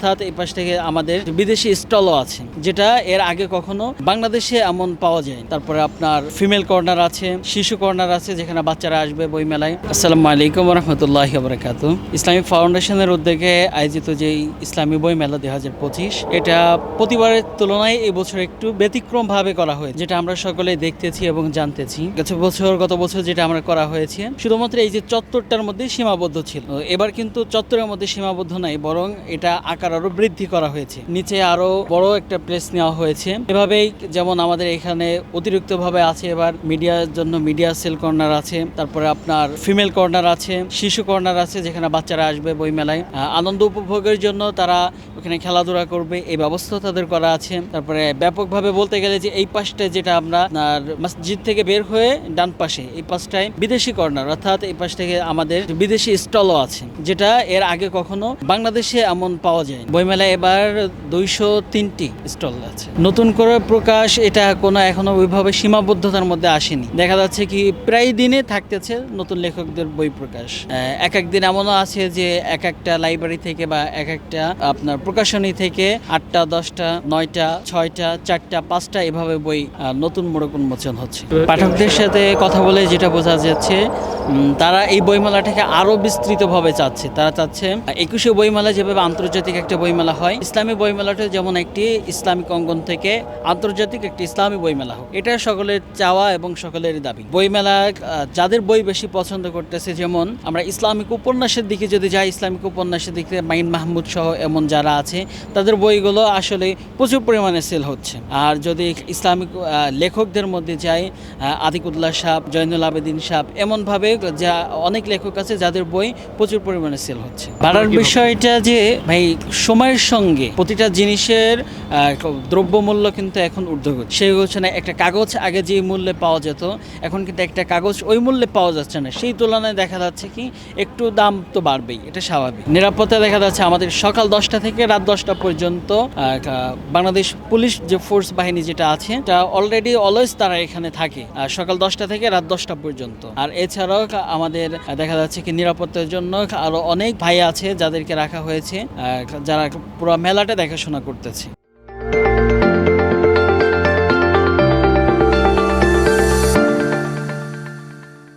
অর্থাৎ এই পাশ থেকে আমাদের বিদেশি স্টলও আছে, যেটা এর আগে কখনো বাংলাদেশে এমন পাওয়া যায় তারপরে আপনার ফিমেল কর্নার আছে, শিশু কর্নার আছে, যেখানে বাচ্চারা আসবে বই মেলায় আসসালামু আলাইকুম রহমতুল্লাহ বরকাত ইসলামিক ফাউন্ডেশনের উদ্যোগে আয়োজিত যে ইসলামী বই মেলা দুই হাজার পঁচিশ, এটা প্রতিবারের তুলনায় এই বছর একটু ব্যতিক্রম ভাবে করা হয়েছে, যেটা আমরা সকলে দেখতেছি এবং জানতেছি। গত বছর গত বছর যেটা আমরা করা হয়েছে, শুধুমাত্র এই যে চত্বরটার মধ্যে সীমাবদ্ধ ছিল। এবার কিন্তু চত্বরের মধ্যে সীমাবদ্ধ নাই, বরং এটা আকার আরও বৃদ্ধি করা হয়েছে। নিচে আরও বড় একটা প্লেস নেওয়া হয়েছে। এভাবেই যেমন আমাদের এখানে অতিরিক্ত ভাবে আছে এবার মিডিয়ার জন্য মিডিয়া সেল কর্নার আছে, তারপরে আপনার ফিমেল কর্নার আছে, শিশু কর্নার আছে যেখানে বাচ্চারা আসবে বই মেলায় আনন্দ উপভোগের জন্য তারা ওখানে খেলাধুলা করবে, এই ব্যবস্থা তাদের করা আছে। তারপরে ব্যাপকভাবে বলতে গেলে যে এই পাশটা যেটা আমরা মসজিদ থেকে বের হয়ে ডান পাশে, এই পাশটায় বিদেশি কর্নার, অর্থাৎ এই পাশ থেকে আমাদের বিদেশি স্টলও আছে, যেটা এর আগে কখনো বাংলাদেশে এমন পাওয়া যায় বইমেলায় এবার দুইশো তিনটি স্টল আছে। নতুন করে প্রকাশ এটা কোনো এখনও ওইভাবে সীমাবদ্ধতার মধ্যে আসেনি। দেখা যাচ্ছে কি প্রায় দিনে থাকতেছে নতুন লেখকদের বই প্রকাশ। এক এক দিন এমনও আছে যে এক একটা লাইব্রেরি থেকে বা এক একটা আপনার প্রকাশনী থেকে আটটা, দশটা, নয়টা, ছয়টা, চারটা, পাঁচটা এভাবে বই নতুন মোড়ক উন্মোচন হচ্ছে। পাঠকদের সাথে কথা বলে যেটা বোঝা যাচ্ছে তারা এই বইমেলাটাকে আরও বিস্তৃতভাবে চাচ্ছে। তারা চাচ্ছে একুশে বইমেলা যেভাবে আন্তর্জাতিক একটা বইমেলা হয়। ইসলামী বইমেলাটা যেমন একটি ইসলামিক অঙ্গন থেকে আন্তর্জাতিক একটি ইসলামী বইমেলা হোক। এটা সকলের চাওয়া এবং সকলের দাবি। বইমেলা যাদের বই বেশি পছন্দ করতেছে যেমন আমরা ইসলামিক উপন্যাসের দিকে যদি যাই ইসলামিক উপন্যাসের দিকে মাইন মাহমুদ সহ এমন যারা আছে তাদের বইগুলো আসলে প্রচুর পরিমাণে সেল হচ্ছে। আর যদি ইসলামিক লেখকদের মধ্যে যাই আহ, আতিকুল্লাহ সাহ জয়নুল আবেদিন সাহ এমনভাবে যা অনেক লেখক আছে যাদের বই প্রচুর পরিমাণে সেল হচ্ছে। বাড়ার বিষয়টা যে ভাই সময়ের সঙ্গে প্রতিটা জিনিসের দ্রব্যমূল্য কিন্তু এখন ঊর্ধ্বগতি। সেই হচ্ছে না একটা কাগজ, আগে যে মূল্যে পাওয়া যেত, এখন কিন্তু একটা কাগজ ওই মূল্যে পাওয়া যাচ্ছে না। সেই তুলনায় দেখা যাচ্ছে কি, একটু দাম তো বাড়বেই, এটা স্বাভাবিক। নিরাপত্তা দেখা যাচ্ছে আমাদের সকাল দশটা থেকে রাত দশটা পর্যন্ত বাংলাদেশ পুলিশ যে ফোর্স বাহিনী যেটা আছে, এটা অলরেডি অলওয়েজ তারা এখানে থাকে সকাল দশটা থেকে রাত দশটা পর্যন্ত। আর এছাড়াও আমাদের দেখা যাচ্ছে কি নিরাপত্তার জন্য আরও অনেক ভাই আছে যাদেরকে রাখা হয়েছে যারা পুরো মেলাটা দেখাশোনা করতেছে।